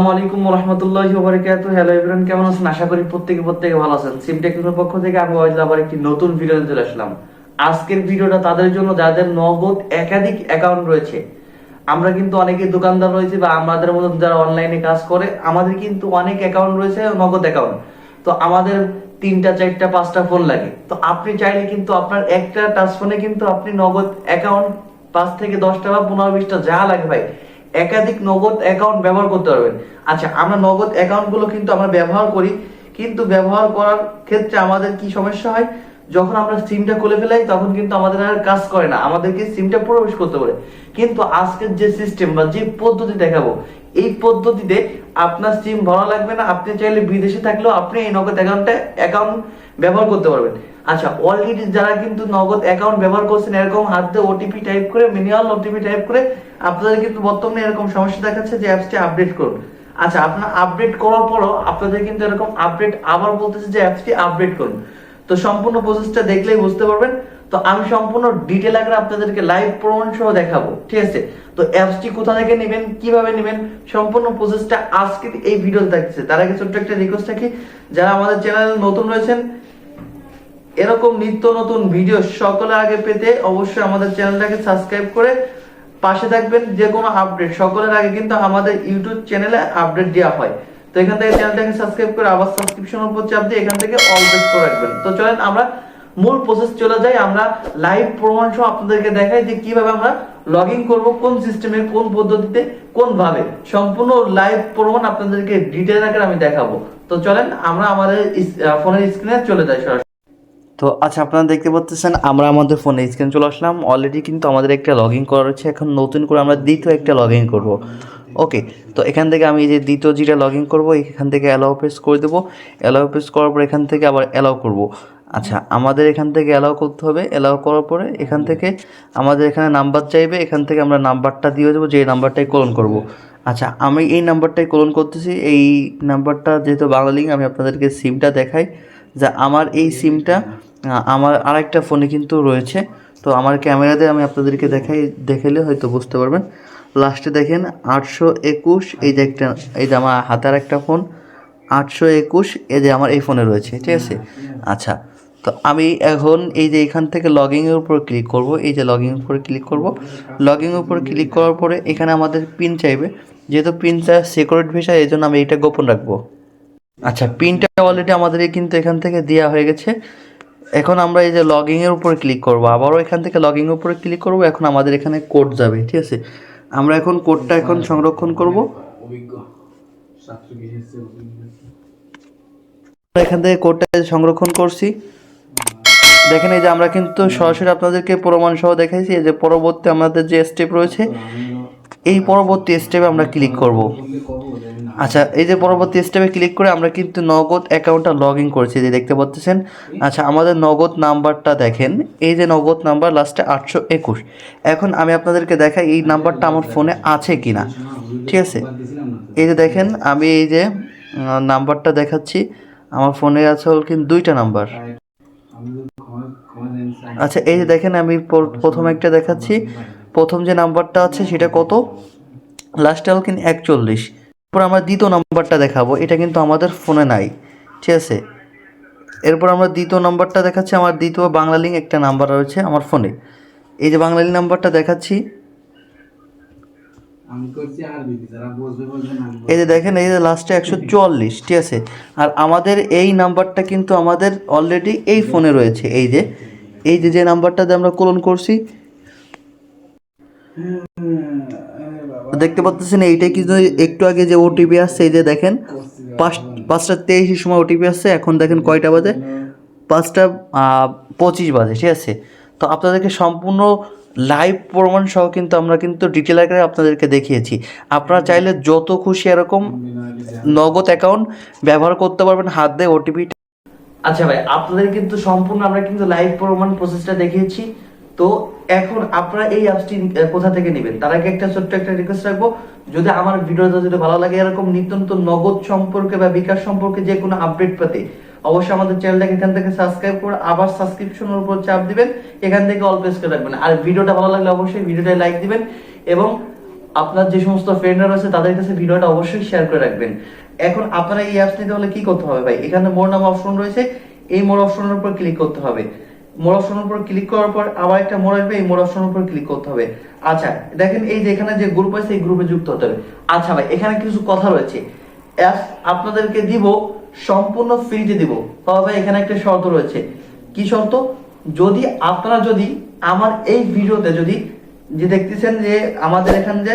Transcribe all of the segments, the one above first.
আসসালামু আলাইকুম রহমতুল্লাহি ওবারাকাতু হ্যালো এভরিওয়ান কেমন আছেন? আশা করি প্রত্যেকে প্রত্যেকে ভালো আছেন। পক্ষ থেকে আমি ওয়াইদ আবার একটি নতুন ভিডিও চলে আসলাম। আজকের ভিডিওটা তাদের জন্য, যাদের নগদ একাধিক অ্যাকাউন্ট রয়েছে। আমরা কিন্তু অনেকে দোকানদার রয়েছে বা আমাদের মতো যারা অনলাইনে কাজ করে, আমাদের কিন্তু অনেক অ্যাকাউন্ট রয়েছে নগদ অ্যাকাউন্ট তো আমাদের তিনটা, চারটা, পাঁচটা ফোন লাগে। তো আপনি চাইলে কিন্তু আপনার একটা টাচ ফোনে কিন্তু আপনি নগদ অ্যাকাউন্ট পাঁচ থেকে দশটা বা পনেরো, বিশটা যা লাগে ভাই একাধিক নগদ অ্যাকাউন্ট ব্যবহার করতে পারবেন। আচ্ছা আমরা নগদ অ্যাকাউন্টগুলো কিন্তু আমরা ব্যবহার করি, কিন্তু ব্যবহার করার ক্ষেত্রে আমাদের কি সমস্যা হয়? যখন আমরা সিমটা খুলে ফেলাই, তখন কিন্তু আমাদের আর কাজ করে না। আমাদেরকে সিমটা প্রবেশ করতে পারে কিন্তু আজকের যে সিস্টেম বা যে পদ্ধতি দেখাবো, এই পদ্ধতিতে আপনার সিম ভরা লাগবে না। আপনি চাইলে বিদেশে থাকলেও আপনি এই নগদ অ্যাকাউন্টে অ্যাকাউন্ট ব্যবহার করতে পারবেন। আচ্ছা অলরেডি যারা কিন্তু নগদ অ্যাকাউন্ট ব্যবহার করছেন, এরকম হাতে ওটিপি টাইপ করে মিনিমাল ওটিপি টাইপ করে, আপনাদের কিন্তু বর্তমানে এরকম সমস্যা দেখাচ্ছে যে অ্যাপসটি আপডেট করুন। আচ্ছা আপনার আপডেট করার পরও আপনাদের কিন্তু এরকম আপডেট আবার বলতেছে যে অ্যাপসটি আপডেট করুন। তো সম্পূর্ণ প্রসেসটা দেখলেই বুঝতে পারবেন। তো আমি সম্পূর্ণ ডিটেল আকারে আপনাদেরকে লাইভ প্রমাণ সহ দেখাবো, ঠিক আছে? তো অ্যাপসটি কোথা থেকে নেবেন, কীভাবে নেবেন, সম্পূর্ণ প্রসেসটা আজকে এই ভিডিওতে থাকছে। তার আগে ছোট্ট একটা রিকোয়েস্ট রাখি যারা আমাদের চ্যানেল নতুন রয়েছেন এরকম নিত্য নতুন ভিডিও সকলের আগে পেতে অবশ্যই আমাদের চ্যানেলটাকে সাবস্ক্রাইব করে পাশে থাকবেন যে কোনো আপডেট সকলের আগে কিন্তু আমাদের ইউটিউব চ্যানেলে আপডেট দেওয়া হয়। তো এখান থেকে চ্যানেলটাকে সাবস্ক্রাইব করে আবার সাবস্ক্রিপশন উপর চাপ দিয়ে এখান থেকে অল বেস করে রাখবেন। তো চলেন আমরা মূল প্রসেস চলে যাই। আমরা লাইভ প্রমাণ সহ আপনাদেরকে দেখাই যে কীভাবে আমরা লগ ইন করব, কোন সিস্টেমে কোন পদ্ধতিতে কোন ভাবে সম্পূর্ণ লাইভ প্রমাণ আপনাদেরকে ডিটেল আকারে আমি দেখাবো। তো চলেন আমরা আমাদের ফোনের স্ক্রিনে চলে যাই সরাসরি। তো আচ্ছা আপনারা দেখতে পাচ্ছেন, আমরা আমাদের ফোনে স্ক্রিন চলে আসলাম। অলরেডি কিন্তু আমাদের একটা লগ ইন করা রয়েছে। এখন নতুন করে আমরা দ্বিতীয় একটা লগ ইন করব। ওকে তো এখান থেকে আমি যে দ্বিতীয় যেটা লগ ইন করব, এখান থেকে অ্যালাউ প্রেস করে দেবো। অ্যালাউ প্রেস করার পর এখান থেকে আবার অ্যালাউ করব। আচ্ছা আমাদের এখান থেকে অ্যালাউ করতে হবে। অ্যালাউ করার পরে এখান থেকে আমাদের এখানে নাম্বার চাইবে। এখান থেকে আমরা নাম্বারটা দিয়ে দেবো, যে নাম্বারটাই কলন করব। আচ্ছা আমি এই নাম্বারটাই কলন করতেছি। এই নাম্বারটা যেহেতু বাংলা লিঙ্ক আমি আপনাদেরকে সিমটা দেখাই। যে আমার এই সিমটা আমার আরেকটা ফোনে কিন্তু রয়েছে। তো আমার ক্যামেরাতে আমি আপনাদেরকে দেখাই, দেখালে হয়তো বুঝতে পারবেন। লাস্টে দেখেন, আটশো একুশ, এই যে একটা, এই যে আমার হাতের একটা ফোন, আটশো একুশ, এই যে আমার এই ফোনে রয়েছে, ঠিক আছে? আচ্ছা তো আমি এখন এই যে এখান থেকে লগ লগিংয়ের উপর ক্লিক করব, এই যে লগিং উপর ক্লিক করব। লগিং উপর ক্লিক করার পরে এখানে আমাদের পিন চাইবে। যেহেতু পিনটা সিকিউরিট ভিসা এই জন্য আমি এটা গোপন রাখব। আচ্ছা পিনটা অলরেডি আমাদের কিন্তু এখান থেকে দেওয়া হয়ে গেছে। এখন আমরা এই যে লগিং এর উপরে ক্লিক করব আবারও এখান থেকে লগিং এর উপরে ক্লিক করব এখন আমাদের এখানে কোড যাবে ঠিক আছে? আমরা এখন কোডটা এখন সংরক্ষণ করব। এখান থেকে কোডটা সংরক্ষণ করছি। দেখেন এই যে আমরা কিন্তু সরাসরি আপনাদেরকে প্রমাণ সহ দেখাইছি এই যে পরবর্তী আমাদের যে স্টেপ রয়েছে এই পরবর্তী স্টেপে আমরা ক্লিক করব। আচ্ছা এই যে পরবর্তী স্টেপে ক্লিক করে আমরা কিন্তু নগদ অ্যাকাউন্টটা লগ ইন করেছি যে দেখতে পাচ্ছেন। আচ্ছা আমাদের নগদ নাম্বারটা দেখেন। এই যে নগদ নাম্বার লাস্টে আটশো একুশ। এখন আমি আপনাদেরকে দেখাই এই নাম্বারটা আমার ফোনে আছে কি না ঠিক আছে? এই যে দেখেন, আমি এই যে নাম্বারটা দেখাচ্ছি। আমার ফোনে আছে হল কিন্তু দুইটা নাম্বার আচ্ছা এই যে দেখেন, আমি পর- প্রথম একটা দেখাচ্ছি। প্রথম যে নাম্বারটা আছে সেটা কত? লাস্টে হল কিন্তু একচল্লিশ। এরপর আমরা দ্বিতীয় নাম্বারটা দেখাবো এটা কিন্তু আমাদের ফোনে নাই ঠিক আছে? এরপর আমরা দ্বিতীয় নাম্বারটা দেখাচ্ছি আমার দ্বিতীয় বাংলা লিঙ্ক একটা নাম্বার রয়েছে আমার ফোনে। এই যে বাংলা লিঙ্ক নাম্বারটা দেখাচ্ছি। এই যে দেখেন এই যে লাস্টে একশো চুয়াল্লিশ ঠিক আছে? আর আমাদের এই নাম্বারটা কিন্তু আমাদের অলরেডি এই ফোনে রয়েছে এই যে। এই যে যে নাম্বারটা দিয়ে আমরা কলন করছি দেখতে পাচ্ছেন এইটাই কিন্তু একটু আগে যে ওটিপি আসছে, এই যে দেখেন, পাঁচ, পাঁচটা তেইশের সময় ওটিপি আসছে, এখন দেখেন কয়টা বাজে? পাঁচটা পঁচিশ বাজে, ঠিক আছে? তো আপনাদেরকে সম্পূর্ণ লাইভ প্রমাণ সহ কিন্তু আমরা কিন্তু ডিটেল আকারে আপনাদেরকে দেখিয়েছি। আপনারা চাইলে যত খুশি এরকম নগদ অ্যাকাউন্ট ব্যবহার করতে পারবেন, হাত দিয়ে ওটিপি আচ্ছা ভাই, আপনাদের কিন্তু সম্পূর্ণ আমরা কিন্তু লাইভ প্রমাণ প্রসেসটা দেখিয়েছি। তো এখন আপনারা এই অ্যাপসটি কোথা থেকে নেবেন? তার আগে একটা ছোট্ট একটা রিকোয়েস্ট রাখব। যদি আমার ভিডিওটা যদি ভালো লাগে, এরকম নিত্য নতুন নগদ সম্পর্কে বা বিকাশ সম্পর্কে যে কোনো আপডেট পেতে, অবশ্যই আমাদের চ্যানেলটাকে এখান থেকে সাবস্ক্রাইব করে আবার সাবস্ক্রিপশনের উপর চাপ দিবেন। এখান থেকে অল প্রেস করে রাখবেন। আর ভিডিওটা ভালো লাগলে অবশ্যই ভিডিওটা লাইক দিবেন এবং আপনার যে সমস্ত ফ্রেন্ডরা রয়েছে, তাদের কাছে ভিডিওটা অবশ্যই শেয়ার করে রাখবেন। এখন আপনারা এই অ্যাপস নিতে হলে কি করতে হবে ভাই? এখানে মোর নাম অপশন রয়েছে। এই মোর অপশনের উপর ক্লিক করতে হবে। মোর অপশনের উপর ক্লিক করার পর আবার একটা মোর আসবে, এই মোর অপশনের উপর ক্লিক করতে হবে। আচ্ছা দেখেন এই যে এখানে যে গ্রুপ আছে, এই গ্রুপে যুক্ত হতে হবে। আচ্ছা ভাই, এখানে কিছু কথা রয়েছে। অ্যাপস আপনাদেরকে দিব, সম্পূর্ণ ফ্রিতে দিব। তবে ভাই, এখানে একটা শর্ত রয়েছে। কি শর্ত? যদি আপনারা যদি আমার এই ভিডিওতে যদি যে দেখতেছেন যে আমাদের এখানে যে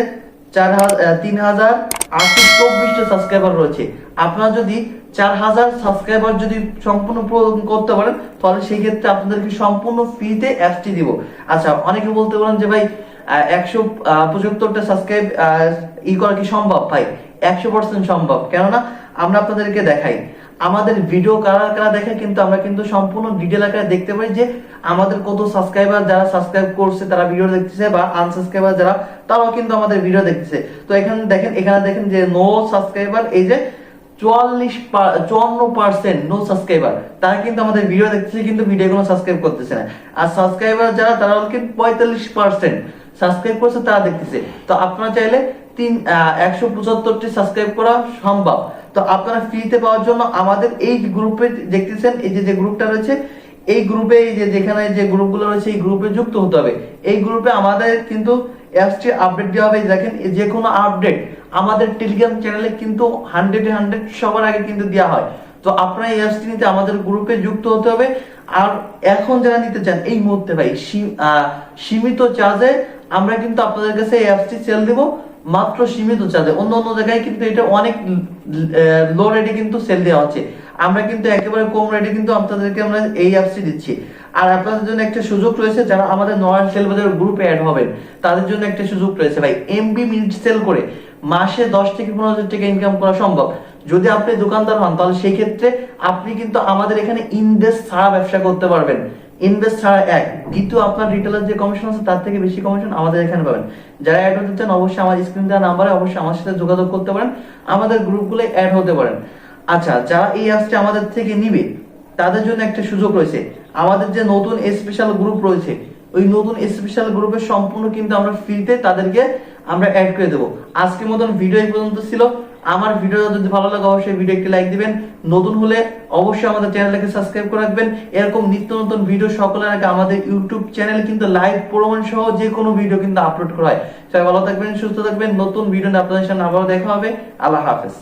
চার হাজার তিন হাজার আটশো চব্বিশটা সাবস্ক্রাইবার রয়েছে, আপনারা যদি চার হাজার সাবস্ক্রাইবার যদি সম্পূর্ণ পূরণ করতে পারেন, তাহলে সেই ক্ষেত্রে আপনাদেরকে সম্পূর্ণ ফ্রিতে দিব। আচ্ছা অনেকে বলতে পারেন যে ভাই একশো পঁচাত্তরটা সাবস্ক্রাইব ই করা কি সম্ভব? ভাই, একশো পার্সেন্ট সম্ভব। কেননা, আমরা আপনাদেরকে দেখাই। আমাদের ভিডিও কারা কারা দেখে কিন্তু আমরা কিন্তু সম্পূর্ণ ডিটেল আকারে দেখতে পাই যে আমাদের কত সাবস্ক্রাইবার যারা সাবস্ক্রাইব করছে, তারা ভিডিও দেখতেছে বা আনসাবস্ক্রাইবার যারা, তারাও কিন্তু আমাদের ভিডিও দেখতেছে। তো এখানে দেখেন এখানে দেখেন যে নো সাবস্ক্রাইবার এই যে চুয়াল্লিশ চুয়ান্ন পার্সেন্ট নো সাবস্ক্রাইবার তারা কিন্তু আমাদের ভিডিও দেখতেছে, কিন্তু ভিডিও সাবস্ক্রাইব করতেছে না। আর সাবস্ক্রাইবার যারা, তারা কিন্তু পঁয়তাল্লিশ পার্সেন্ট সাবস্ক্রাইব করছে, তারা দেখতেছে। তো আপনারা চাইলে তিন একশো পঁচাত্তরটি সাবস্ক্রাইব করা সম্ভব। তো আপনারা ফ্রিতে পাওয়ার জন্য আমাদের এই গ্রুপে দেখতেছেন, এই যে যে গ্রুপটা রয়েছে, এই গ্রুপে এই যে, যেখানে যে গ্রুপগুলো রয়েছে, এই গ্রুপে যুক্ত হতে হবে। এই গ্রুপে আমাদের কিন্তু অ্যাপসটি আপডেট দেওয়া হবে। দেখেন যে কোনো আপডেট আমাদের টেলিগ্রাম চ্যানেলে কিন্তু হান্ড্রেডে হান্ড্রেড সবার আগে কিন্তু দেওয়া হয়। তো আপনারা এই অ্যাপসটি নিতে আমাদের গ্রুপে যুক্ত হতে হবে। আর এখন যারা নিতে চান, এই মুহূর্তে ভাই সীমিত চার্জে আমরা কিন্তু আপনাদের কাছে এই অ্যাপসটি সেল দিব। মাত্র সীমিত চার্জে অন্য অন্য জায়গায় কিন্তু এটা অনেক লো রেটে কিন্তু সেল দেওয়া হচ্ছে। আমরা কিন্তু একেবারে কম রেটে কিন্তু আপনাদেরকে আমরা এই অ্যাপসটি দিচ্ছি। আর আপনাদের জন্য একটা সুযোগ রয়েছে, যারা আমাদের নয়ন সেল বাজার গ্রুপে অ্যাড হবেন, তাদের জন্য একটা সুযোগ রয়েছে ভাই। এমবি মিনিট সেল করে। মাসে দশ থেকে পনেরো হাজার টাকা ইনকাম করা সম্ভব। যদি আপনি দোকানদার হন, তাহলে সেই ক্ষেত্রে আপনি কিন্তু আমাদের এখানে ইনভেস্ট ছাড়া ব্যবসা করতে পারবেন। ইনভেস্ট ছাড়া এক। দ্বিতীয় আপনার রিটেলার যে কমিশন আছে, তার থেকে বেশি কমিশন আমাদের এখানে পাবেন। যারা অ্যাড হতে চান, অবশ্যই আমার স্ক্রিন দেওয়া নাম্বারে অবশ্যই আমার সাথে যোগাযোগ করতে পারেন। আমাদের গ্রুপগুলো অ্যাড হতে পারেন। আচ্ছা যারা এই অ্যাপসটি আমাদের থেকে নিবে, তাদের জন্য একটা সুযোগ রয়েছে। আমাদের যে নতুন স্পেশাল গ্রুপ রয়েছে ওই নতুন স্পেশাল গ্রুপে সম্পূর্ণ কিন্তু আমরা ফ্রিতে তাদেরকে আমরা অ্যাড করে দেবো। আজকের মতন ভিডিও এই পর্যন্ত ছিল। আমার ভিডিও যদি ভালো লাগে, অবশ্যই ভিডিও একটি লাইক দিবেন। নতুন হলে অবশ্যই আমাদের চ্যানেলটাকে সাবস্ক্রাইব করে রাখবেন। এরকম নিত্য নতুন ভিডিও সকলের আগে আমাদের ইউটিউব চ্যানেল কিন্তু লাইভ প্রমাণ সহ যে কোনো ভিডিও কিন্তু আপলোড করা হয়। সবাই ভালো থাকবেন, সুস্থ থাকবেন। নতুন ভিডিও নিয়ে আপনাদের সামনে আবারও দেখা হবে। আল্লাহ হাফেজ।